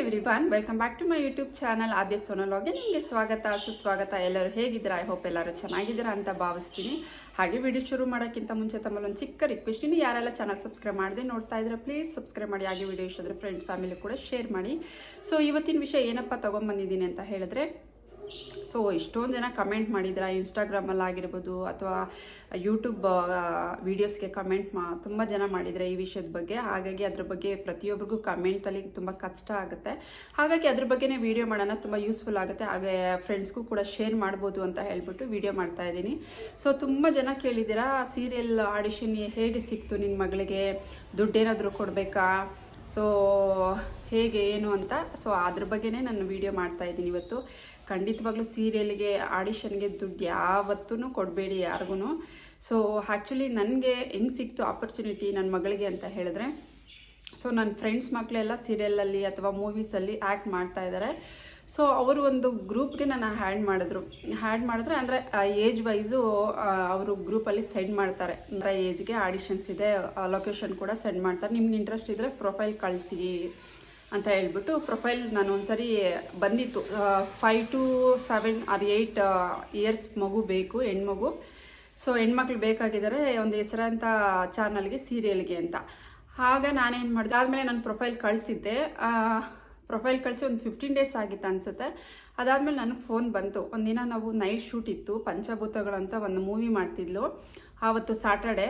Every one welcome back to my YouTube channel Aadya ಸೋನಲಾಗೆ ನಿಮಗೆ ಸ್ವಾಗತ, ಸುಸ್ವಾಗತ. ಎಲ್ಲರೂ ಹೇಗಿದ್ದೀರಾ? ಐ ಹೋಪ್ ಎಲ್ಲರೂ ಚೆನ್ನಾಗಿದ್ದೀರಾ ಅಂತ ಭಾವಿಸ್ತೀನಿ. ಹಾಗೆ ವಿಡಿಯೋ ಶುರು ಮಾಡೋಕ್ಕಿಂತ ಮುಂಚೆ ತಮ್ಮಲ್ಲಿ ಒಂದು ಚಿಕ್ಕ ರಿಕ್ವೆಸ್ಟ್ ಇನ್ನು ಯಾರೆಲ್ಲ ಚಾನಲ್ ಸಬ್ಸ್ಕ್ರೈಬ್ ಮಾಡದೆ ನೋಡ್ತಾ ಇದ್ರೆ ಪ್ಲೀಸ್ ಸಬ್ಸ್ಕ್ರೈಬ್ ಮಾಡಿ. ಹಾಗೆ ವಿಡಿಯೋ ಇಷ್ಟ ಫ್ರೆಂಡ್ಸ್ ಫ್ಯಾಮಿಲಿ ಕೂಡ ಶೇರ್ ಮಾಡಿ. ಸೊ ಇವತ್ತಿನ ವಿಷಯ ಏನಪ್ಪ ತೊಗೊಂಬಂದಿದ್ದೀನಿ ಅಂತ ಹೇಳಿದ್ರೆ ಸೊ ಇಷ್ಟೊಂದು ಜನ ಕಮೆಂಟ್ ಮಾಡಿದ್ರ ಇನ್ಸ್ಟಾಗ್ರಾಮಲ್ಲಿ ಆಗಿರ್ಬೋದು ಅಥವಾ ಯೂಟ್ಯೂಬ್ ವೀಡಿಯೋಸ್ಗೆ ಕಮೆಂಟ್ ಮಾ, ತುಂಬ ಜನ ಮಾಡಿದರೆ ಈ ವಿಷಯದ ಬಗ್ಗೆ. ಹಾಗಾಗಿ ಅದ್ರ ಬಗ್ಗೆ ಪ್ರತಿಯೊಬ್ಬರಿಗೂ ಕಮೆಂಟಲ್ಲಿ ತುಂಬ ಕಷ್ಟ ಆಗುತ್ತೆ. ಹಾಗಾಗಿ ಅದ್ರ ಬಗ್ಗೆನೇ ವೀಡಿಯೋ ಮಾಡೋಣ, ತುಂಬ ಯೂಸ್ಫುಲ್ ಆಗುತ್ತೆ. ಹಾಗೆ ಫ್ರೆಂಡ್ಸ್ಗೂ ಕೂಡ ಶೇರ್ ಮಾಡ್ಬೋದು ಅಂತ ಹೇಳ್ಬಿಟ್ಟು ವೀಡಿಯೋ ಮಾಡ್ತಾ ಇದ್ದೀನಿ. ಸೊ ತುಂಬ ಜನ ಕೇಳಿದ್ದೀರಾ ಸೀರಿಯಲ್ ಆಡಿಷನ್ ಹೇಗೆ ಸಿಕ್ತು ನಿನ್ನ ಮಗಳಿಗೆ? ದುಡ್ಡೇನಾದರೂ ಕೊಡಬೇಕಾ? ಸೊ ಹೇಗೆ, ಏನು ಅಂತ? ಸೊ ಅದ್ರ ಬಗ್ಗೆನೇ ನಾನು ವಿಡಿಯೋ ಮಾಡ್ತಾ ಇದ್ದೀನಿ ಇವತ್ತು. ಖಂಡಿತವಾಗ್ಲೂ ಸೀರಿಯಲ್ಗೆ ಆಡಿಷನ್ಗೆ ದುಡ್ಡು ಯಾವತ್ತೂ ಕೊಡಬೇಡಿ ಯಾರಿಗೂ ಸೊ ಆ್ಯಕ್ಚುಲಿ ನನಗೆ ಹೆಂಗೆ ಸಿಕ್ತು ಆಪರ್ಚುನಿಟಿ ನನ್ನ ಮಗಳಿಗೆ ಅಂತ ಹೇಳಿದ್ರೆ ಸೊ ನನ್ನ ಫ್ರೆಂಡ್ಸ್ ಮಕ್ಕಳೆಲ್ಲ ಸೀರಿಯಲಲ್ಲಿ ಅಥವಾ ಮೂವೀಸಲ್ಲಿ ಆ್ಯಕ್ಟ್ ಮಾಡ್ತಾ ಇದ್ದಾರೆ ಸೊ ಅವರು ಒಂದು ಗ್ರೂಪ್ಗೆ ನಾನು ಹ್ಯಾಂಡ್ ಮಾಡಿದ್ರು. ಹ್ಯಾಂಡ್ ಮಾಡಿದ್ರೆ ಅಂದರೆ ಏಜ್ ವೈಸು ಅವರು ಗ್ರೂಪಲ್ಲಿ ಸೆಂಡ್ ಮಾಡ್ತಾರೆ. ಅಂದರೆ ಏಜ್ಗೆ ಆಡಿಷನ್ಸ್ ಇದೆ ಲೊಕೇಶನ್ ಕೂಡ ಸೆಂಡ್ ಮಾಡ್ತಾರೆ. ನಿಮ್ಗೆ ಇಂಟ್ರೆಸ್ಟ್ ಇದ್ದರೆ ಪ್ರೊಫೈಲ್ ಕಳಿಸಿ ಅಂತ ಹೇಳ್ಬಿಟ್ಟು ಪ್ರೊಫೈಲ್ ನಾನು ಒಂದ್ಸರಿ ಬಂದಿತ್ತು. Five to seven or eight years ಮಗು ಬೇಕು, ಹೆಣ್ಮಗು. ಸೊ ಹೆಣ್ಮಕ್ಳು ಬೇಕಾಗಿದ್ದಾರೆ, ಒಂದು ಹೆಸರಂತ ಚಾನಲ್ಗೆ ಸೀರಿಯಲ್ಗೆ ಅಂತ. ಆಗ ನಾನೇನು ಮಾಡಿದೆ, ಆದಮೇಲೆ ನಾನು ಪ್ರೊಫೈಲ್ ಕಳಿಸಿದ್ದೆ. ಪ್ರೊಫೈಲ್ ಕಳಿಸಿ ಒಂದು ಫಿಫ್ಟೀನ್ ಡೇಸ್ ಆಗಿತ್ತು ಅನಿಸುತ್ತೆ. ಅದಾದಮೇಲೆ ನನಗೆ ಫೋನ್ ಬಂತು. ಒಂದಿನ ನಾವು ನೈಟ್ ಶೂಟ್ ಇತ್ತು, ಪಂಚಭೂತಗಳಂತ ಒಂದು ಮೂವಿ ಮಾಡ್ತಿದ್ಲು. ಆವತ್ತು ಸಾಟರ್ಡೆ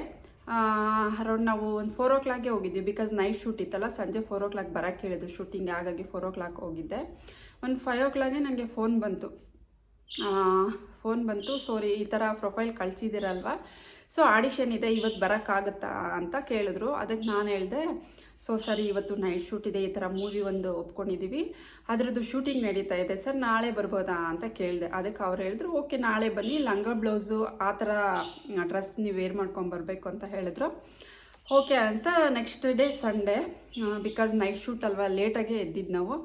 ಅರೌಂಡ್ ನಾವು ಒಂದು ಫೋರ್ ಓ ಕ್ಲಾಕ್ಗೆ ಹೋಗಿದ್ವಿ. ಬಿಕಾಸ್ ನೈಟ್ ಶೂಟ್ ಇತ್ತಲ್ಲ, ಸಂಜೆ ಫೋರ್ ಓ ಕ್ಲಾಕ್ ಬರೋಕ್ಕೆ ಹೇಳಿದ್ರು. ಶೂಟಿಂಗ್ ಹಾಗಾಗಿ ಫೋರ್ ಓ ಕ್ಲಾಕ್ ಹೋಗಿದ್ದೆ. ಒಂದು ಫೈವ್ ಓ ಕ್ಲಾಕ್ಗೆ ನನಗೆ ಫೋನ್ ಬಂತು. ಫೋನ್ ಬಂತು. ಸೋರಿ ಈ ಥರ ಪ್ರೊಫೈಲ್ ಕಳಿಸಿದ್ದೀರಲ್ವ? ಸೊ ಆಡಿಷನ್ ಇದೆ ಇವತ್ತು ಬರೋಕ್ಕಾಗತ್ತಾ ಅಂತ ಕೇಳಿದ್ರು. ಅದಕ್ಕೆ ನಾನು ಹೇಳಿದೆ ಸೊ ಸರಿ, ಇವತ್ತು ನೈಟ್ ಶೂಟ್ ಇದೆ, ಈ ಥರ ಮೂವಿ ಒಂದು ಒಪ್ಕೊಂಡಿದ್ದೀವಿ ಅದರದ್ದು ಶೂಟಿಂಗ್ ನಡೀತಾ ಇದೆ. ಸರ್, ನಾಳೆ ಬರ್ಬೋದಾ? ಅಂತ ಕೇಳಿದೆ. ಅದಕ್ಕೆ ಅವ್ರು ಹೇಳಿದ್ರು ಓಕೆ ನಾಳೆ ಬನ್ನಿ. ಲಂಗ ಬ್ಲೌಸು ಆ ಥರ ಡ್ರೆಸ್ ನೀವು ವೇರ್ ಮಾಡ್ಕೊಂಬರ್ಬೇಕು ಅಂತ ಹೇಳಿದ್ರು. ಓಕೆ ಅಂತ next day Sunday because night shoot ಅಲ್ವಾ ಲೇಟಾಗೆ ಎದ್ದಿದ್ದು ನಾವು.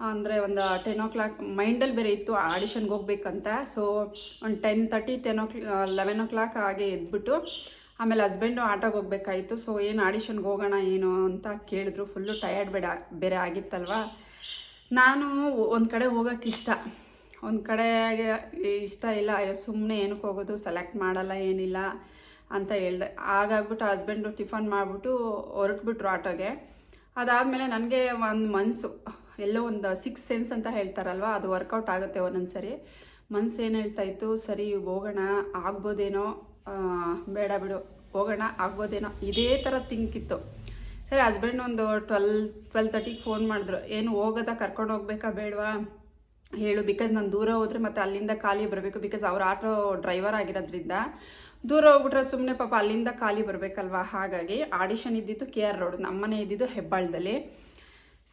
ಅಂದರೆ ಒಂದು ಟೆನ್ ಓ ಕ್ಲಾಕ್ ಮೈಂಡಲ್ಲಿ ಬೇರೆ ಇತ್ತು ಆಡಿಷನ್ಗೆ ಹೋಗ್ಬೇಕಂತ. ಸೊ ಒಂದು ten thirty ten o'clock eleven o'clock ಹಾಗೆ ಎದ್ಬಿಟ್ಟು ಆಮೇಲೆ ಹಸ್ಬೆಂಡು ಆಟೋಗೆ ಹೋಗ್ಬೇಕಾಯಿತು. ಸೊ ಏನು ಆಡಿಷನ್ಗೆ ಹೋಗೋಣ, ಏನು ಅಂತ ಕೇಳಿದ್ರು. ಫುಲ್ಲು ಟಯರ್ಡ್ ಬೇಡ, ಬೇರೆ ಆಗಿತ್ತಲ್ವಾ? ನಾನು ಒಂದು ಕಡೆ ಹೋಗೋಕ್ಕೆ ಇಷ್ಟ. ಒಂದು ಕಡೆಗೆ ಇಷ್ಟ ಇಲ್ಲ, ಅಯ್ಯೋ ಸುಮ್ಮನೆ ಏನಕ್ಕೆ ಹೋಗೋದು ಸೆಲೆಕ್ಟ್ ಮಾಡಲ್ಲ, ಏನಿಲ್ಲ ಅಂತ ಹೇಳ್ದೆ. ಹಾಗಾಗ್ಬಿಟ್ಟು ಹಸ್ಬೆಂಡು ಟಿಫನ್ ಮಾಡಿಬಿಟ್ಟು ಹೊರಟ್ಬಿಟ್ರು ಆಟೋಗೆ. ಅದಾದಮೇಲೆ ನನಗೆ ಒಂದು ಮನಸ್ಸು ಎಲ್ಲೋ ಒಂದು ಸಿಕ್ಸ್ ಸೆನ್ಸ್ ಅಂತ ಹೇಳ್ತಾರಲ್ವ? ಅದು ವರ್ಕೌಟ್ ಆಗುತ್ತೆ ಒಂದೊಂದು ಸರಿ ಮನ್ಸು ಏನು ಹೇಳ್ತಾ ಇತ್ತು? ಸರಿ, ಹೋಗೋಣ, ಆಗ್ಬೋದೇನೋ? ಬೇಡ ಬಿಡು. ಹೋಗೋಣ, ಆಗ್ಬೋದೇನೋ? ಇದೇ ಥರ ತಿಂಕಿತ್ತು ಸರಿ ಹಸ್ಬೆಂಡ್ ಒಂದು ಟ್ವೆಲ್ ಟ್ವೆಲ್ ತರ್ಟಿಗೆ ಫೋನ್ ಮಾಡಿದ್ರು. ಏನು, ಹೋಗೋದ, ಕರ್ಕೊಂಡು ಹೋಗ್ಬೇಕಾ ಬೇಡವಾ? ಹೇಳು ಬಿಕಾಸ್ ನಾನು ದೂರ ಹೋದರೆ ಮತ್ತೆ ಅಲ್ಲಿಂದ ಖಾಲಿ ಬರಬೇಕು. ಬಿಕಾಸ್ ಅವ್ರ ಆಟೋ ಡ್ರೈವರ್ ಆಗಿರೋದ್ರಿಂದ ದೂರ ಹೋಗ್ಬಿಟ್ರೆ ಸುಮ್ಮನೆ ಪಾಪ ಅಲ್ಲಿಂದ ಖಾಲಿ ಬರಬೇಕಲ್ವಾ? ಹಾಗಾಗಿ ಆಡಿಷನ್ ಇದ್ದಿತ್ತು ಕೆ ಆರ್ ರೋಡ್ ನಮ್ಮನೆ ಇದ್ದಿದ್ದು ಹೆಬ್ಬಾಳದಲ್ಲಿ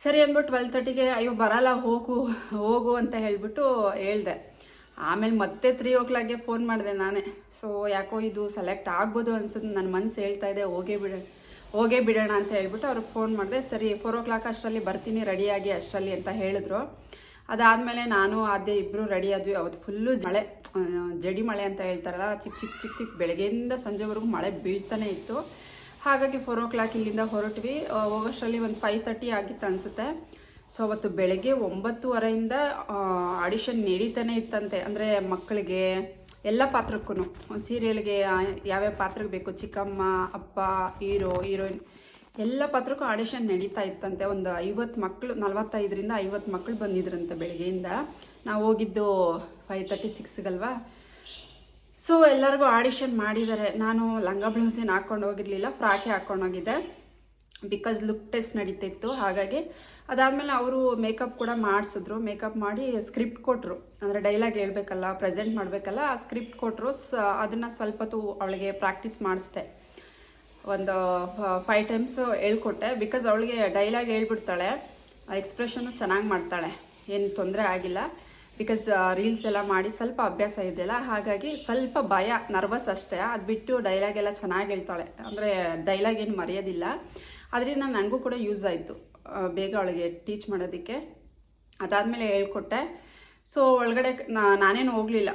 ಸರಿ ಅಂದ್ಬಿಟ್ಟು ಟ್ವೆಲ್ ತರ್ಟಿಗೆ ಅಯ್ಯೋ, ಬರಲ್ಲ, ಹೋಗು ಹೋಗು ಅಂತ ಹೇಳಿಬಿಟ್ಟು ಹೇಳ್ದೆ. ಆಮೇಲೆ ಮತ್ತೆ ತ್ರೀ ಓ ಕ್ಲಾಕ್ಗೆ ಫೋನ್ ಮಾಡಿದೆ ನಾನೇ. ಸೊ ಯಾಕೋ ಇದು ಸೆಲೆಕ್ಟ್ ಆಗ್ಬೋದು ಅನ್ಸುತ್ತೆ ನನ್ನ ಮನಸ್ಸು ಹೇಳ್ತಾ ಇದೆ, ಹೋಗೇ ಬಿಡ, ಹೋಗೇ ಬಿಡೋಣ ಅಂತ ಹೇಳ್ಬಿಟ್ಟು ಅವ್ರಿಗೆ ಫೋನ್ ಮಾಡಿದೆ. ಸರಿ ಫೋರ್ ಓ ಕ್ಲಾಕ್ ಅಷ್ಟರಲ್ಲಿ ಬರ್ತೀನಿ ರೆಡಿಯಾಗಿ ಅಷ್ಟರಲ್ಲಿ ಅಂತ ಹೇಳಿದ್ರು. ಅದಾದಮೇಲೆ ನಾನು ಅದೇ ಇಬ್ಬರು ರೆಡಿ ಆದ್ವಿ. ಅವತ್ತು ಫುಲ್ಲು ಮಳೆ ಜಡಿ ಮಳೆ ಅಂತ ಹೇಳ್ತಾರಲ್ಲ ಚಿಕ್ಕ ಚಿಕ್ಕ ಚಿಕ್ಕ ಚಿಕ್ಕ ಬೆಳಗ್ಗೆಯಿಂದ ಸಂಜೆವರೆಗೂ ಮಳೆ ಬೀಳ್ತಾನೆ ಇತ್ತು. ಹಾಗಾಗಿ ಫೋರ್ ಓ ಕ್ಲಾಕ್ ಇಲ್ಲಿಂದ ಹೊರಟ್ವಿ. ಹೋಗೋಷ್ಟರಲ್ಲಿ ಒಂದು ಫೈವ್ ತರ್ಟಿ ಆಗಿತ್ತು ಅನಿಸುತ್ತೆ. ಸೊ ಅವತ್ತು ಬೆಳಗ್ಗೆ ಒಂಬತ್ತುವರೆಯಿಂದ ಆಡಿಷನ್ ನಡೀತಾನೆ ಇತ್ತಂತೆ. ಅಂದರೆ ಮಕ್ಕಳಿಗೆ ಎಲ್ಲ ಪಾತ್ರಕ್ಕೂ ಸೀರಿಯಲ್ಗೆ ಯಾವ್ಯಾವ ಪಾತ್ರಕ್ಕೆ ಬೇಕು? ಚಿಕ್ಕಮ್ಮ, ಅಪ್ಪ, ಹೀರೋ, ಹೀರೋಯಿನ್ ಎಲ್ಲ ಪಾತ್ರಕ್ಕೂ ಆಡಿಷನ್ ನಡೀತಾ ಇತ್ತಂತೆ. ಒಂದು ಐವತ್ತು ಮಕ್ಕಳು ನಲ್ವತ್ತೈದರಿಂದ ಐವತ್ತು ಮಕ್ಕಳು ಬಂದಿದ್ರಂತೆ ಬೆಳಗ್ಗೆಯಿಂದ. ನಾವು ಹೋಗಿದ್ದು ಫೈವ್ ತರ್ಟಿ ಸಿಕ್ಸ್ಗಲ್ವಾ ಸೊ ಎಲ್ಲರಿಗೂ ಆಡಿಷನ್ ಮಾಡಿದ್ದಾರೆ ನಾನು ಲಂಗ ಬ್ಲೌಸ್ ಏನು ಹಾಕ್ಕೊಂಡು ಹೋಗಿರಲಿಲ್ಲ, ಫ್ರಾಕೆ ಹಾಕ್ಕೊಂಡೋಗಿದ್ದೆ ಬಿಕಾಸ್ ಲುಕ್ ಟೆಸ್ಟ್ ನಡೀತಿತ್ತು, ಹಾಗಾಗಿ ಅದಾದಮೇಲೆ ಅವರು ಮೇಕಪ್ ಕೂಡ ಮಾಡಿಸಿದ್ರು. ಮೇಕಪ್ ಮಾಡಿ ಸ್ಕ್ರಿಪ್ಟ್ ಕೊಟ್ಟರು ಅಂದರೆ ಡೈಲಾಗ್ ಹೇಳ್ಬೇಕಲ್ಲ ಪ್ರೆಸೆಂಟ್ ಮಾಡಬೇಕಲ್ಲ, ಆ ಸ್ಕ್ರಿಪ್ಟ್ ಕೊಟ್ಟರು ಸ, ಅದನ್ನು ಸ್ವಲ್ಪ ಅವಳಿಗೆ ಪ್ರಾಕ್ಟೀಸ್ ಮಾಡಿಸ್ದೆ. ಒಂದು ಫೈವ್ ಟೈಮ್ಸ್ ಹೇಳ್ಕೊಟ್ಟೆ. ಬಿಕಾಸ್ ಅವಳಿಗೆ ಡೈಲಾಗ್ ಹೇಳ್ಬಿಡ್ತಾಳೆ ಎಕ್ಸ್ಪ್ರೆಷನ್ನು ಚೆನ್ನಾಗಿ ಮಾಡ್ತಾಳೆ. ಏನು ತೊಂದರೆ ಆಗಿಲ್ಲ. ಬಿಕಾಸ್ ರೀಲ್ಸ್ ಎಲ್ಲ ಮಾಡಿ ಸ್ವಲ್ಪ ಅಭ್ಯಾಸ ಇದೆಯಲ್ಲ, ಹಾಗಾಗಿ ಸ್ವಲ್ಪ ಭಯ ನರ್ವಸ್ ಅಷ್ಟೇ. ಅದು ಬಿಟ್ಟು ಡೈಲಾಗ್ ಎಲ್ಲ ಚೆನ್ನಾಗಿ ಹೇಳ್ತಾಳೆ. ಅಂದರೆ ಡೈಲಾಗ್ ಏನು ಮರೆಯೋದಿಲ್ಲ. ಅದರಿಂದ ನನಗೂ ಕೂಡ ಯೂಸ್ ಆಯಿತು. ಬೇಗ ಅವಳಿಗೆ ಟೀಚ್ ಮಾಡೋದಕ್ಕೆ. ಅದಾದಮೇಲೆ ಹೇಳ್ಕೊಟ್ಟೆ. ಸೊ ಒಳಗಡೆ ನಾನೇನು ಹೋಗಲಿಲ್ಲ.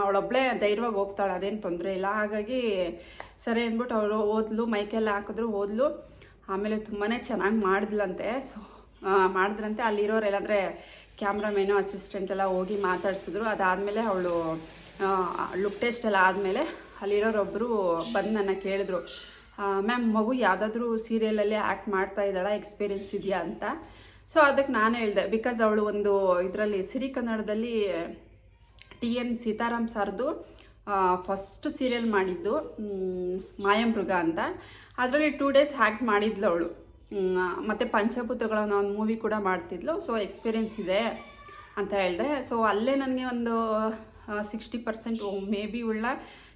ಅವಳೊಬ್ಬಳೇ ಧೈರ್ಯವಾಗಿ ಹೋಗ್ತಾಳೆ, ಅದೇನು ತೊಂದರೆ ಇಲ್ಲ. ಹಾಗಾಗಿ ಸರಿ ಅಂದ್ಬಿಟ್ಟು ಅವಳು ಓದ್ಲು ಮೈಕೆಲ್ಲ ಹಾಕಿದ್ರು, ಓದ್ಲು. ಆಮೇಲೆ ತುಂಬಾ ಚೆನ್ನಾಗಿ ಮಾಡಿದ್ಲಂತೆ. ಸೊ ಮಾಡಿದ್ರಂತೆ. ಅಲ್ಲಿರೋರು ಅಂದರೆ ಕ್ಯಾಮ್ರಾಮೇನು ಅಸಿಸ್ಟೆಂಟ್ ಎಲ್ಲ ಹೋಗಿ ಮಾತಾಡ್ಸಿದ್ರು. ಅದಾದಮೇಲೆ ಅವಳು ಲುಕ್ ಟೆಸ್ಟ್ ಎಲ್ಲ ಆದಮೇಲೆ ಅಲ್ಲಿರೋರೊಬ್ಬರು ಬಂದು ನನ್ನ ಕೇಳಿದ್ರು. ಮ್ಯಾಮ್, ಮಗು ಯಾವುದಾದ್ರೂ ಸೀರಿಯಲಲ್ಲಿ ಆ್ಯಕ್ಟ್ ಮಾಡ್ತಾ ಇದ್ದಾಳ? ಎಕ್ಸ್ಪೀರಿಯನ್ಸ್ ಇದೆಯಾ? ಅಂತ. ಸೊ ಅದಕ್ಕೆ ನಾನು ಹೇಳಿದೆ. ಬಿಕಾಸ್ ಅವಳು ಒಂದು ಇದರಲ್ಲಿ ಸಿರಿ ಕನ್ನಡದಲ್ಲಿ ಟಿ ಎನ್ ಸೀತಾರಾಮ್ ಸರ್ದು ಫಸ್ಟ್ ಸೀರಿಯಲ್ ಮಾಡಿದ್ದು ಮಾಯಮೃಗ ಅಂತ. ಅದರಲ್ಲಿ ಟೂ ಡೇಸ್ ಹ್ಯಾಕ್ಟ್ ಮಾಡಿದ್ಲು ಅವಳು. ಮತ್ತು ಪಂಚಭೂತಗಳ ಒಂದು ಮೂವಿ ಕೂಡ ಮಾಡ್ತಿದ್ಲು. ಸೊ ಎಕ್ಸ್ಪೀರಿಯನ್ಸ್ ಇದೆ ಅಂತ ಹೇಳಿದೆ. ಸೊ ಅಲ್ಲೇ ನನಗೆ ಒಂದು ಸಿಕ್ಸ್ಟಿ ಪರ್ಸೆಂಟ್ ಮೇ ಬಿ ಉಳ್ಳ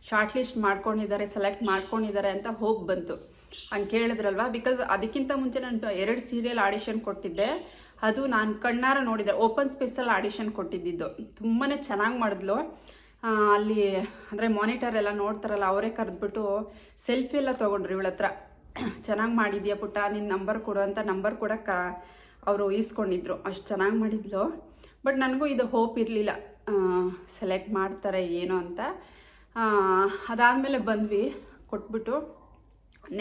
ಶಾರ್ಟ್ ಲಿಸ್ಟ್ ಮಾಡ್ಕೊಂಡಿದ್ದಾರೆ ಸೆಲೆಕ್ಟ್ ಮಾಡ್ಕೊಂಡಿದ್ದಾರೆ ಅಂತ ಹೋಪ್ ಬಂತು. ಹಂಗೆ ಕೇಳಿದ್ರಲ್ವ? ಬಿಕಾಸ್ ಅದಕ್ಕಿಂತ ಮುಂಚೆ ನಾನು ಎರಡು ಸೀರಿಯಲ್ ಆಡಿಷನ್ ಕೊಟ್ಟಿದ್ದೆ. ಅದು ನಾನು ಕಣ್ಣಾರ ನೋಡಿದ್ದೆ ಓಪನ್ ಸ್ಪೇಸಲ್ಲಿ ಆಡಿಷನ್ ಕೊಟ್ಟಿದ್ದಿದ್ದು. ತುಂಬಾ ಚೆನ್ನಾಗಿ ಮಾಡಿದ್ಲು. ಅಲ್ಲಿ, ಅಂದರೆ ಮಾನಿಟರ್ ಎಲ್ಲ ನೋಡ್ತಾರಲ್ಲ, ಅವರೇ ಕರೆದ್ಬಿಟ್ಟು ಸೆಲ್ಫಿ ಎಲ್ಲ ತೊಗೊಂಡ್ರು ಇವಳ ಹತ್ರ ಚೆನ್ನಾಗಿ ಮಾಡಿದ್ಯಾ ಪುಟ್ಟ? ನಿನ್ನ ನಂಬರ್ ಕೊಡು ಅಂತ ನಂಬರ್ ಕೊಡೋಕ್ಕೆ ಅವರು ಇಸ್ಕೊಂಡಿದ್ರು ಅಷ್ಟು ಚೆನ್ನಾಗಿ ಮಾಡಿದ್ಲು. ಬಟ್ ನನಗೂ ಇದು ಹೋಪ್ ಇರಲಿಲ್ಲ. ಸೆಲೆಕ್ಟ್ ಮಾಡ್ತಾರೆ ಏನೋ ಅಂತ. ಅದಾದಮೇಲೆ ಬಂದ್ವಿ. ಕೊಟ್ಬಿಟ್ಟು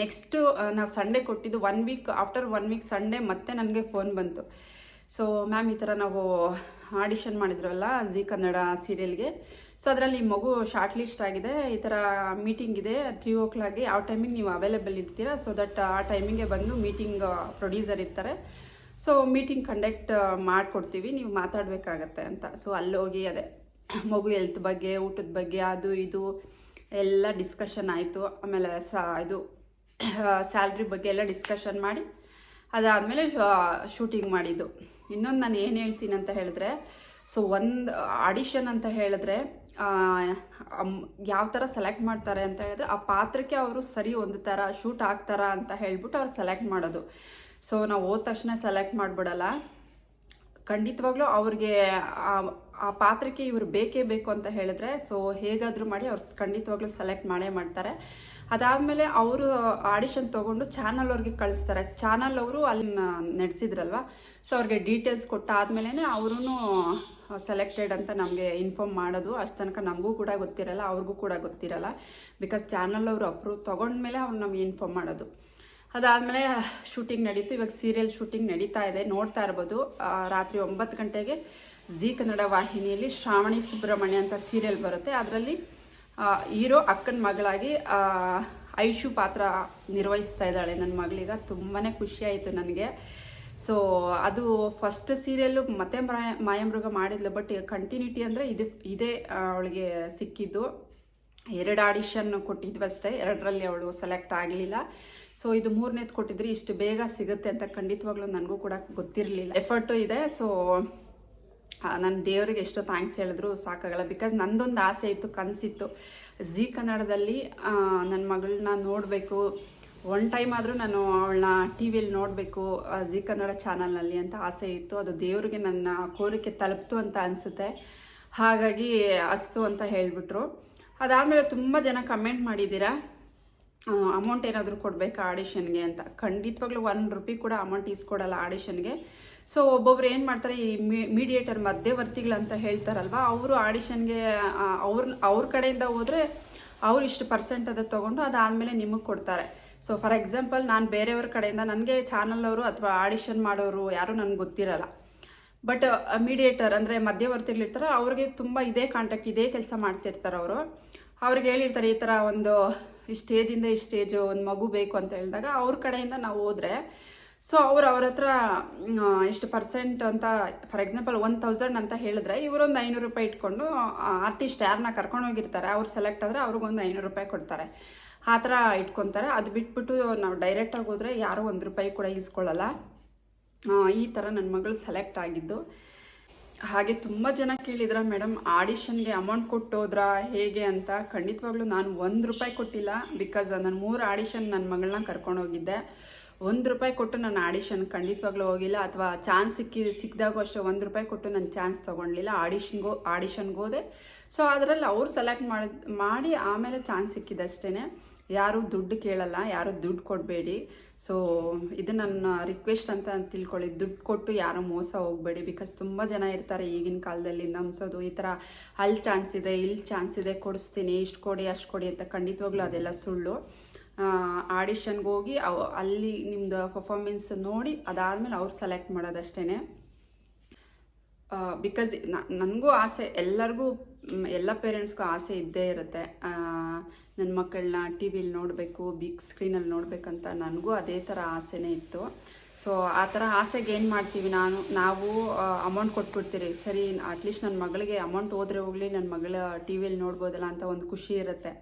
ನೆಕ್ಸ್ಟು ನಾವು ಸಂಡೇ ಕೊಟ್ಟಿದ್ದು one week after one week Sunday ಮತ್ತೆ ನನಗೆ ಫೋನ್ ಬಂತು. ಸೊ ಮ್ಯಾಮ್ ಈ ಥರ ನಾವು ಆಡಿಷನ್ ಮಾಡಿದ್ರಲ್ಲ ಜಿ ಕನ್ನಡ ಸೀರಿಯಲ್ಗೆ ಸೊ ಅದರಲ್ಲಿ ಮಗು ಶಾರ್ಟ್ ಲಿಸ್ಟ್ ಆಗಿದೆ. ಈ ಥರ ಮೀಟಿಂಗ್ ಇದೆ. ತ್ರೀ ಓ ಕ್ಲಾಕ್ಗೆ ಯಾವ ಟೈಮಿಗೆ ನೀವು ಅವೈಲೇಬಲ್ ಇರ್ತೀರಾ? ಸೊ ದಟ್ ಆ ಟೈಮಿಗೆ ಬಂದು ಮೀಟಿಂಗ್ ಪ್ರೊಡ್ಯೂಸರ್ ಇರ್ತಾರೆ. ಸೊ ಮೀಟಿಂಗ್ ಕಂಡಕ್ಟ್ ಮಾಡಿಕೊಡ್ತೀವಿ. ನೀವು ಮಾತಾಡಬೇಕಾಗತ್ತೆ ಅಂತ. ಸೊ ಅಲ್ಲೋಗಿ ಅದೇ ಮಗು ಹೆಲ್ತ್ ಬಗ್ಗೆ, ಊಟದ ಬಗ್ಗೆ, ಅದು ಇದು ಎಲ್ಲ ಡಿಸ್ಕಷನ್ ಆಯಿತು. ಆಮೇಲೆ ಸಾ, ಇದು ಸ್ಯಾಲ್ರಿ ಬಗ್ಗೆ ಎಲ್ಲ ಡಿಸ್ಕಷನ್ ಮಾಡಿ ಅದಾದಮೇಲೆ ಶೂಟಿಂಗ್ ಮಾಡಿದ್ದು. ಇನ್ನೊಂದು ನಾನು ಏನು ಹೇಳ್ತೀನಿ ಅಂತ ಹೇಳಿದ್ರೆ ಸೊ ಒಂದು ಆಡಿಷನ್ ಅಂತ ಹೇಳಿದ್ರೆ ಯಾವ ಥರ ಸೆಲೆಕ್ಟ್ ಮಾಡ್ತಾರೆ ಅಂತ ಹೇಳಿದ್ರೆ, ಆ ಪಾತ್ರಕ್ಕೆ ಅವರು ಸರಿ ಹೊಂದುತ್ತಾರ ಶೂಟ್ ಆಗ್ತಾರ ಅಂತ ಹೇಳ್ಬಿಟ್ಟು ಅವ್ರು ಸೆಲೆಕ್ಟ್ ಮಾಡೋದು. ಸೊ ನಾವು ಹೋದ ತಕ್ಷಣ ಸೆಲೆಕ್ಟ್ ಮಾಡಿಬಿಡಲ್ಲ. ಖಂಡಿತವಾಗ್ಲೂ ಅವ್ರಿಗೆ ಆ- ಪಾತ್ರಕ್ಕೆ ಇವರು ಬೇಕೇ ಬೇಕು ಅಂತ ಹೇಳಿದ್ರೆ ಸೊ ಹೇಗಾದರೂ ಮಾಡಿ ಅವ್ರು ಖಂಡಿತವಾಗ್ಲೂ ಸೆಲೆಕ್ಟ್ ಮಾಡೇ ಮಾಡ್ತಾರೆ. ಅದಾದಮೇಲೆ ಅವರು ಆಡಿಷನ್ ತಗೊಂಡು ಚಾನಲ್ ಅವ್ರಿಗೆ ಕಳಿಸ್ತಾರೆ. ಚಾನಲ್ ಅವರು ಅಲ್ಲಿ ನಡೆಸಿದ್ರಲ್ವಾ? ಸೊ ಅವ್ರಿಗೆ ಡೀಟೇಲ್ಸ್ ಕೊಟ್ಟಾದ್ಮೇಲೆ ಅವರು ಸೆಲೆಕ್ಟೆಡ್ ಅಂತ ನಮಗೆ ಇನ್ಫಾರ್ಮ್ ಮಾಡೋದು. ಅಷ್ಟು ತನಕ ನಮಗೂ ಕೂಡ ಗೊತ್ತಿರಲ್ಲ, ಅವ್ರಿಗೂ ಕೂಡ ಗೊತ್ತಿರಲ್ಲ. ಬಿಕಾಸ್ ಚಾನಲ್ ಅವರು ಅಪ್ರೂವ್ ತೊಗೊಂಡ್ಮೇಲೆ ಅವ್ರು ನಮಗೆ ಇನ್ಫಾರ್ಮ್ ಮಾಡೋದು. ಅದಾದಮೇಲೆ ಶೂಟಿಂಗ್ ನಡೀತು. ಇವಾಗ ಸೀರಿಯಲ್ ಶೂಟಿಂಗ್ ನಡೀತಾ ಇದೆ. ನೋಡ್ತಾ ಇರ್ಬೋದು. ರಾತ್ರಿ ಒಂಬತ್ತು ಗಂಟೆಗೆ ಜಿ ಕನ್ನಡ ವಾಹಿನಿಯಲ್ಲಿ ಶ್ರಾವಣಿ ಸುಬ್ರಹ್ಮಣ್ಯ ಅಂತ ಸೀರಿಯಲ್ ಬರುತ್ತೆ. ಅದರಲ್ಲಿ ಹೀರೋ ಅಕ್ಕನ ಮಗಳಾಗಿ ಐಶು ಪಾತ್ರ ನಿರ್ವಹಿಸ್ತಾ ಇದ್ದಾಳೆ ನನ್ನ ಮಗಳೀಗ. ತುಂಬಾ ಖುಷಿ ಆಯಿತು ನನಗೆ. ಸೊ ಅದು ಫಸ್ಟ್ ಸೀರಿಯಲ್ಲು ಮತ್ತೆ ಮಾಯ, ಮಾಯಮೃಗ ಮಾಡಿದ್ಲು ಬಟ್ ಕಂಟಿನ್ಯೂಟಿ ಅಂದರೆ ಇದು, ಇದೇ ಅವಳಿಗೆ ಸಿಕ್ಕಿದ್ದು. ಎರಡು ಆಡಿಷನ್ ಕೊಟ್ಟಿದ್ವಿ ಅಷ್ಟೇ. ಎರಡರಲ್ಲಿ ಅವಳು ಸೆಲೆಕ್ಟ್ ಆಗಲಿಲ್ಲ. ಸೊ ಇದು ಮೂರನೇದು ಕೊಟ್ಟಿದ್ರಿ, ಇಷ್ಟು ಬೇಗ ಸಿಗುತ್ತೆ ಅಂತ ಖಂಡಿತವಾಗ್ಲೂ ನನಗೂ ಕೂಡ ಗೊತ್ತಿರಲಿಲ್ಲ. ಎಫರ್ಟು ಇದೆ ಸೊ ನನ್ನ ದೇವರಿಗೆ ಎಷ್ಟೋ ಥ್ಯಾಂಕ್ಸ್ ಹೇಳಿದ್ರು ಸಾಕಾಗಲ್ಲ. ಬಿಕಾಸ್ ನಂದೊಂದು ಆಸೆ ಇತ್ತು, ಕನಸಿತ್ತು. ಝೀ ಕನ್ನಡದಲ್ಲಿ ನನ್ನ ಮಗಳನ್ನ ನೋಡಬೇಕು. ಒನ್ ಟೈಮ್ ಆದರೂ ನಾನು ಅವಳನ್ನ ಟಿ ವಿಯಲ್ಲಿ ನೋಡಬೇಕು ಝೀ ಕನ್ನಡ ಚಾನಲ್ನಲ್ಲಿ ಅಂತ ಆಸೆ ಇತ್ತು. ಅದು ದೇವರಿಗೆ ನನ್ನ ಕೋರಿಕೆ ತಲುಪ್ತು ಅಂತ ಅನಿಸುತ್ತೆ. ಹಾಗಾಗಿ ಅಸ್ತು ಅಂತ ಹೇಳಿಬಿಟ್ರು. ಅದಾದಮೇಲೆ ತುಂಬ ಜನ ಕಮೆಂಟ್ ಮಾಡಿದ್ದೀರಾ? ಅಮೌಂಟ್ ಏನಾದರೂ ಕೊಡಬೇಕಾ ಆಡಿಷನ್ಗೆ ಅಂತ? ಖಂಡಿತವಾಗ್ಲೂ ಒನ್ ರುಪಿ ಕೂಡ ಅಮೌಂಟ್ ಇಸ್ಕೊಡಲ್ಲ ಆಡಿಷನ್ಗೆ ಸೊ ಒಬ್ಬೊಬ್ರು ಏನು ಮಾಡ್ತಾರೆ, ಈ ಮೀಡಿಯೇಟರ್ ಮಧ್ಯವರ್ತಿಗಳಂತ ಹೇಳ್ತಾರಲ್ವ, ಅವರು ಆಡಿಷನ್ಗೆ ಅವ್ರ ಅವ್ರ ಕಡೆಯಿಂದ ಹೋದರೆ ಅವ್ರು ಇಷ್ಟು ಪರ್ಸೆಂಟ್ ಅದು ತೊಗೊಂಡು ಅದಾದಮೇಲೆ ನಿಮಗೆ ಕೊಡ್ತಾರೆ. ಸೊ ಫಾರ್ ಎಕ್ಸಾಂಪಲ್ ನಾನು ಬೇರೆಯವ್ರ ಕಡೆಯಿಂದ, ನನಗೆ ಚಾನಲ್ನವರು ಅಥವಾ ಆಡಿಷನ್ ಮಾಡೋರು ಯಾರೂ ನನಗೆ ಗೊತ್ತಿರಲ್ಲ. ಬಟ್ ಮೀಡಿಯೇಟರ್ ಅಂದರೆ ಮಧ್ಯವರ್ತಿಗಳಿರ್ತಾರೆ ಅವ್ರಿಗೆ ತುಂಬ ಇದೇ ಕಾಂಟ್ಯಾಕ್ಟ್ ಇದೇ ಕೆಲಸ ಮಾಡ್ತಿರ್ತಾರೆ ಅವರು ಅವ್ರಿಗೆ ಹೇಳಿರ್ತಾರೆ, ಈ ಥರ ಒಂದು ಈ ಸ್ಟೇಜಿಂದ ಈ ಸ್ಟೇಜು, ಒಂದು ಮಗು ಬೇಕು ಅಂತ ಹೇಳಿದಾಗ ಅವ್ರ ಕಡೆಯಿಂದ ನಾವು ಹೋದ್ರೆ ಸೊ ಅವ್ರು ಅವ್ರ ಹತ್ರ ಇಷ್ಟು ಪರ್ಸೆಂಟ್ ಅಂತ ಫಾರ್ ಎಕ್ಸಾಂಪಲ್ ಒನ್ ತೌಸಂಡ್ ಅಂತ ಹೇಳಿದ್ರೆ ಇವರೊಂದು ಐನೂರು ರೂಪಾಯಿ ಇಟ್ಕೊಂಡು ಆರ್ಟಿಸ್ಟ್ ಯಾರನ್ನ ಕರ್ಕೊಂಡು ಹೋಗಿರ್ತಾರೆ, ಅವ್ರು ಸೆಲೆಕ್ಟ್ ಆದರೆ ಅವ್ರಿಗೊಂದು ಐನೂರು ರೂಪಾಯಿ ಕೊಡ್ತಾರೆ. ಆ ಥರ ಇಟ್ಕೊತಾರೆ. ಅದು ಬಿಟ್ಬಿಟ್ಟು ನಾವು ಡೈರೆಕ್ಟಾಗಿ ಹೋದರೆ ಯಾರೂ ಒಂದು ರೂಪಾಯಿ ಕೂಡ ಇಸ್ಕೊಳ್ಳಲ್ಲ ಈ ಥರ ನನ್ನ ಮಗಳು ಸೆಲೆಕ್ಟ್ ಆಗಿದ್ದು. ಹಾಗೆ ತುಂಬ ಜನ ಕೇಳಿದ್ರ ಮೇಡಮ್ ಆಡಿಷನ್ಗೆ ಅಮೌಂಟ್ ಕೊಟ್ಟು ಹೋದ್ರಾ ಹೇಗೆ ಅಂತ? ಖಂಡಿತವಾಗ್ಲೂ ನಾನು ಒಂದು ರೂಪಾಯಿ ಕೊಟ್ಟಿಲ್ಲ ಬಿಕಾಸ್ ನಾನು ಮೂರು ಆಡಿಷನ್ ನನ್ನ ಮಗಳನ್ನ ಕರ್ಕೊಂಡು ಹೋಗಿದ್ದೆ. ಒಂದು ರೂಪಾಯಿ ಕೊಟ್ಟು ನಾನು ಆಡಿಷನ್ ಖಂಡಿತವಾಗ್ಲೂ ಹೋಗಿಲ್ಲ, ಅಥವಾ ಚಾನ್ಸ್ ಸಿಕ್ಕಿ ಸಿಕ್ಕಿದಾಗೂ ಅಷ್ಟೇ ಒಂದು ರೂಪಾಯಿ ಕೊಟ್ಟು ನಾನು ಚಾನ್ಸ್ ತೊಗೊಳ್ಲಿಲ್ಲ ಆಡಿಷನ್ಗೋ ಆಡಿಷನ್ಗೆ ಹೋದೆ ಸೊ ಅದರಲ್ಲಿ ಅವ್ರು ಸೆಲೆಕ್ಟ್ ಮಾಡಿ ಮಾಡಿ ಆಮೇಲೆ ಚಾನ್ಸ್ ಸಿಕ್ಕಿದಷ್ಟೇ ಯಾರು ದುಡ್ಡು ಕೇಳಲ್ಲ, ಯಾರು ದುಡ್ಡು ಕೊಡಬೇಡಿ. ಸೊ ಇದು ನನ್ನ ರಿಕ್ವೆಸ್ಟ್ ಅಂತ ತಿಳ್ಕೊಳ್ಳಿ. ದುಡ್ಡು ಕೊಟ್ಟು ಯಾರು ಮೋಸ ಹೋಗಬೇಡಿ. ಬಿಕಾಸ್ ತುಂಬ ಜನ ಇರ್ತಾರೆ ಈಗಿನ ಕಾಲದಲ್ಲಿ ನಂಬಿಸೋದು. ಈ ಥರ ಅಲ್ಲಿ ಚಾನ್ಸ್ ಇದೆ, ಇಲ್ಲಿ ಚಾನ್ಸ್ ಇದೆ, ಕೊಡಿಸ್ತೀನಿ, ಇಷ್ಟು ಕೊಡಿ, ಅಷ್ಟು ಕೊಡಿ ಅಂತ ಖಂಡಿತವಾಗ್ಲೂ ಅದೆಲ್ಲ ಸುಳ್ಳು. ಆಡಿಷನ್ಗೆ ಹೋಗಿ ಅವ್, ಅಲ್ಲಿ ನಿಮ್ಮದು ಪರ್ಫಾರ್ಮೆನ್ಸ್ ನೋಡಿ ಅದಾದಮೇಲೆ ಅವ್ರು ಸೆಲೆಕ್ಟ್ ಮಾಡೋದಷ್ಟೇ ಬಿಕಾಸ್ ನನಗೂ ಆಸೆ, ಎಲ್ಲರಿಗೂ ಎಲ್ಲ ಪೇರೆಂಟ್ಸ್ಗೂ ಆಸೆ ಇದ್ದೇ ಇರುತ್ತೆ. ನನ್ನ ಮಕ್ಕಳನ್ನ ಟಿ ವಿಲಿ ನೋಡಬೇಕು, ಬಿಗ್ ಸ್ಕ್ರೀನಲ್ಲಿ ನೋಡಬೇಕಂತ ನನಗೂ ಅದೇ ಥರ ಆಸೆನೇ ಇತ್ತು. ಸೊ, ಆ ಥರ ಆಸೆಗೆ ಏನು ಮಾಡ್ತೀವಿ ನಾನು, ನಾವು ಅಮೌಂಟ್ ಕೊಟ್ಬಿಡ್ತೀರಿ. ಸರಿ ಅಟ್ಲೀಸ್ಟ್ ನನ್ನ ಮಗಳಿಗೆ ಅಮೌಂಟ್ ಹೋದರೆ ಹೋಗಲಿ ನನ್ನ ಮಗಳ ಟಿ ವಿಯಲ್ಲಿ ನೋಡ್ಬೋದಲ್ಲ ಅಂತ ಒಂದು ಖುಷಿ ಇರುತ್ತೆ.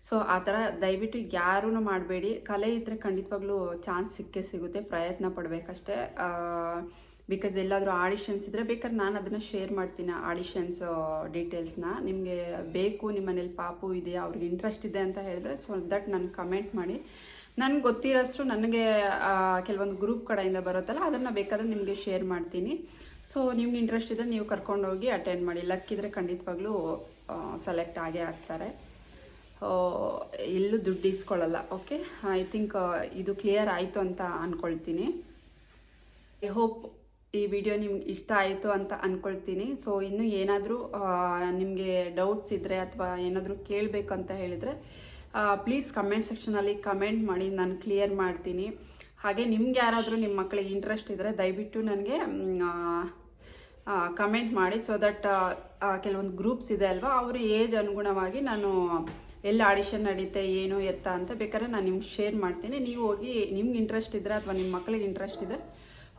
ಸೊ, ಆ ಥರ ದಯವಿಟ್ಟು ಯಾರೂ ಮಾಡಬೇಡಿ. ಕಲೆ ಇದ್ದರೆ ಖಂಡಿತವಾಗ್ಲೂ ಚಾನ್ಸ್ ಸಿಕ್ಕೇ ಸಿಗುತ್ತೆ. ಪ್ರಯತ್ನ ಪಡಬೇಕಷ್ಟೇ. ಬಿಕಾಸ್ ಎಲ್ಲಾದರೂ ಆಡಿಷನ್ಸ್ ಇದ್ದರೆ ಬೇಕಾದ್ರೆ ನಾನು ಅದನ್ನು ಶೇರ್ ಮಾಡ್ತೀನಿ ಆಡಿಷನ್ಸ್ ಡೀಟೇಲ್ಸ್ನ ನಿಮಗೆ ಬೇಕು, ನಿಮ್ಮ ಮನೇಲಿ ಪಾಪು ಇದೆ, ಅವ್ರಿಗೆ ಇಂಟ್ರೆಸ್ಟ್ ಇದೆ ಅಂತ ಹೇಳಿದ್ರೆ ಸೊ ದಟ್ ನನಗೆ ಕಮೆಂಟ್ ಮಾಡಿ. ನನಗೆ ಗೊತ್ತಿರೋಷ್ಟು ನನಗೆ ಕೆಲವೊಂದು ಗ್ರೂಪ್ ಕಡೆಯಿಂದ ಬರುತ್ತಲ್ಲ, ಅದನ್ನು ಬೇಕಾದ್ರೆ ನಿಮಗೆ ಶೇರ್ ಮಾಡ್ತೀನಿ. ಸೊ ನಿಮ್ಗೆ ಇಂಟ್ರೆಸ್ಟ್ ಇದೆ, ನೀವು ಕರ್ಕೊಂಡೋಗಿ ಅಟೆಂಡ್ ಮಾಡಿ. ಲಕ್ಕಿದ್ರೆ ಖಂಡಿತವಾಗ್ಲೂ ಸೆಲೆಕ್ಟ್ ಆಗೇ ಆಗ್ತಾರೆ. ಎಲ್ಲೂ ದುಡ್ಡು ಇಸ್ಕೊಳ್ಳಲ್ಲ ಓಕೆ ಐ ಥಿಂಕ್ ಇದು ಕ್ಲಿಯರ್ ಆಯಿತು ಅಂತ ಅಂದ್ಕೊಳ್ತೀನಿ ಐ ಹೋಪ್ ಈ ವಿಡಿಯೋ ನಿಮ್ಗೆ ಇಷ್ಟ ಆಯಿತು ಅಂತ ಅಂದ್ಕೊಳ್ತೀನಿ ಸೊ ಇನ್ನೂ ಏನಾದರೂ ನಿಮಗೆ ಡೌಟ್ಸ್ ಇದ್ದರೆ ಅಥವಾ ಏನಾದರೂ ಕೇಳಬೇಕು ಅಂತ ಹೇಳಿದರೆ ಪ್ಲೀಸ್ ಕಮೆಂಟ್ ಸೆಕ್ಷನಲ್ಲಿ ಕಮೆಂಟ್ ಮಾಡಿ, ನಾನು ಕ್ಲಿಯರ್ ಮಾಡ್ತೀನಿ. ಹಾಗೆ ನಿಮ್ಗೆ ಯಾರಾದರೂ ನಿಮ್ಮ ಮಕ್ಕಳಿಗೆ ಇಂಟ್ರೆಸ್ಟ್ ಇದ್ದರೆ ದಯವಿಟ್ಟು ನನಗೆ ಕಮೆಂಟ್ ಮಾಡಿ. ಸೊ ದಟ್ ಕೆಲವೊಂದು ಗ್ರೂಪ್ಸ್ ಇದೆ ಅಲ್ವಾ, ಅವ್ರ ಏಜ್ ಅನುಗುಣವಾಗಿ ನಾನು ಎಲ್ಲಿ ಆಡಿಷನ್ ನಡೀತೆ, ಏನು ಎತ್ತ ಅಂತ ಬೇಕಾದ್ರೆ ನಾನು ನಿಮ್ಗೆ ಶೇರ್ ಮಾಡ್ತೀನಿ. ನೀವು ಹೋಗಿ ನಿಮ್ಗೆ ಇಂಟ್ರೆಸ್ಟ್ ಇದ್ದರೆ ಅಥವಾ ನಿಮ್ಮ ಮಕ್ಕಳಿಗೆ ಇಂಟ್ರೆಸ್ಟ್ ಇದ್ದರೆ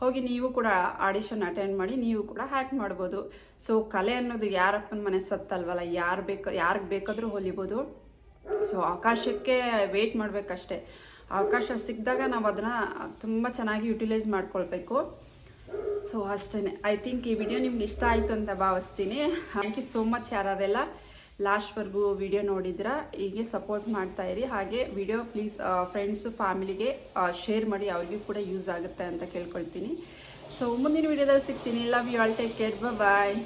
ಹೋಗಿ ನೀವು ಕೂಡ ಆಡಿಷನ್ ಅಟೆಂಡ್ ಮಾಡಿ ನೀವು ಕೂಡ ಹ್ಯಾಕ್ ಮಾಡ್ಬೋದು. ಸೊ ಕಲೆ ಅನ್ನೋದು ಯಾರಪ್ಪನ ಮನೆ ಸತ್ತಲ್ವಲ್ಲ? ಯಾರು ಬೇಕು, ಯಾರಿಗೆ ಬೇಕಾದರೂ ಹೊಲಿಬೋದು. So ಅವಕಾಶಕ್ಕೆ wait ಮಾಡಬೇಕಷ್ಟೆ. ಅವಕಾಶ ಸಿಕ್ಕಿದಾಗ ನಾವು ಅದನ್ನು ತುಂಬ ಚೆನ್ನಾಗಿ ಯುಟಿಲೈಸ್ ಮಾಡ್ಕೊಳ್ಬೇಕು. ಸೊ ಅಷ್ಟೇ ಐ ಥಿಂಕ್ ಈ ವಿಡಿಯೋ ನಿಮ್ಗೆ ಇಷ್ಟ ಆಯಿತು ಅಂತ ಭಾವಿಸ್ತೀನಿ. ಥ್ಯಾಂಕ್ ಯು ಸೋ ಮಚ್ ಯಾರೆಲ್ಲ ಲಾಸ್ಟ್ವರೆಗೂ ವಿಡಿಯೋ ನೋಡಿದ್ರ, ಹೀಗೆ ಸಪೋರ್ಟ್ ಮಾಡ್ತಾ ಇರಿ. ಹಾಗೆ ವಿಡಿಯೋ ಪ್ಲೀಸ್ ಫ್ರೆಂಡ್ಸು ಫ್ಯಾಮಿಲಿಗೆ ಶೇರ್ ಮಾಡಿ, ಅವ್ರಿಗೂ ಕೂಡ ಯೂಸ್ ಆಗುತ್ತೆ ಅಂತ ಕೇಳ್ಕೊಳ್ತೀನಿ. ಸೊ ಮುಂದಿನ ವಿಡಿಯೋದಲ್ಲಿ ಸಿಗ್ತೀನಿ. Love you all take care bye